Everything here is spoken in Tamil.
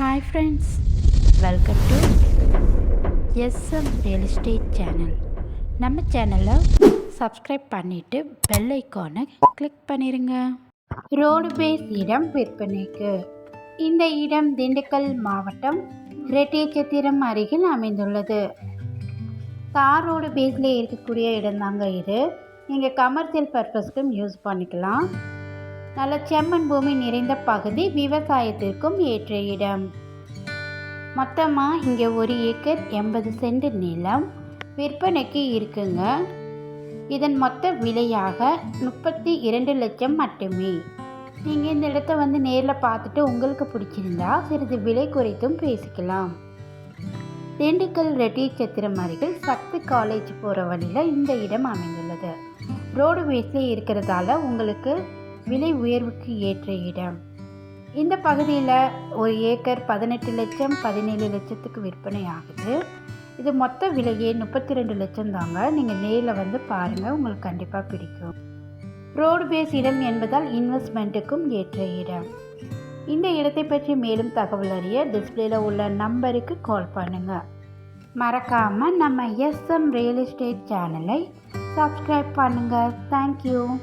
Hi friends welcome to SM real estate channel நம்ம சேனலை சப்ஸ்கிரைப் பண்ணிவிட்டு பெல் ஐக்கானை கிளிக் பண்ணிடுங்க ரோடு பேஸ் இடம் விற்பனைக்கு இந்த இடம் திண்டுக்கல் மாவட்டம் ரெட்டியச்சத்திரம் அருகில் அமைந்துள்ளது. தார் ரோடு பேஸில் இருக்கக்கூடிய இடம்தாங்க இது. நீங்கள் கமர்ஷியல் பர்பஸ்க்கும் யூஸ் பண்ணிக்கலாம். நல்ல செம்மண் பூமி நிறைந்த பகுதி விவசாயத்திற்கும் ஏற்ற இடம். மொத்தமாக இங்கே ஒரு ஏக்கர் எண்பது சென்ட் நிலம் விற்பனைக்கு இருக்குங்க. இதன் மொத்த விலையாக முப்பத்தி இரண்டு லட்சம் மட்டுமே. நீங்கள் இந்த இடத்த வந்து நேரில் பார்த்துட்டு உங்களுக்கு பிடிச்சிருந்தா சிறிது விலை குறைத்தும் பேசிக்கலாம். திண்டுக்கல் ரெட்டி சத்திரம் அருகில் சக்தி காலேஜ் போகிற வழியில் இந்த இடம் அமைந்துள்ளது. ரோடு வேஸில் இருக்கிறதால உங்களுக்கு விலை உயர்வுக்கு ஏற்ற இடம். இந்த பகுதியில் ஒரு ஏக்கர் பதினெட்டு லட்சம் பதினேழு லட்சத்துக்கு விற்பனை ஆகுது. இது மொத்த விலையே முப்பத்தி ரெண்டு லட்சம் தாங்க. நீங்கள் நேரில் வந்து பாருங்கள் உங்களுக்கு கண்டிப்பாக பிடிக்கும். ரோடு பேஸ் இடம் என்பதால் இன்வெஸ்ட்மெண்ட்டுக்கும் ஏற்ற இடம். இந்த இடத்தை பற்றி மேலும் தகவல் அறிய டிஸ்பிளேல உள்ள நம்பருக்கு கால் பண்ணுங்கள் மறக்காமல் நம்ம எஸ்எம் ரியல் எஸ்டேட் சேனலை சப்ஸ்கிரைப் பண்ணுங்கள் தேங்க்யூ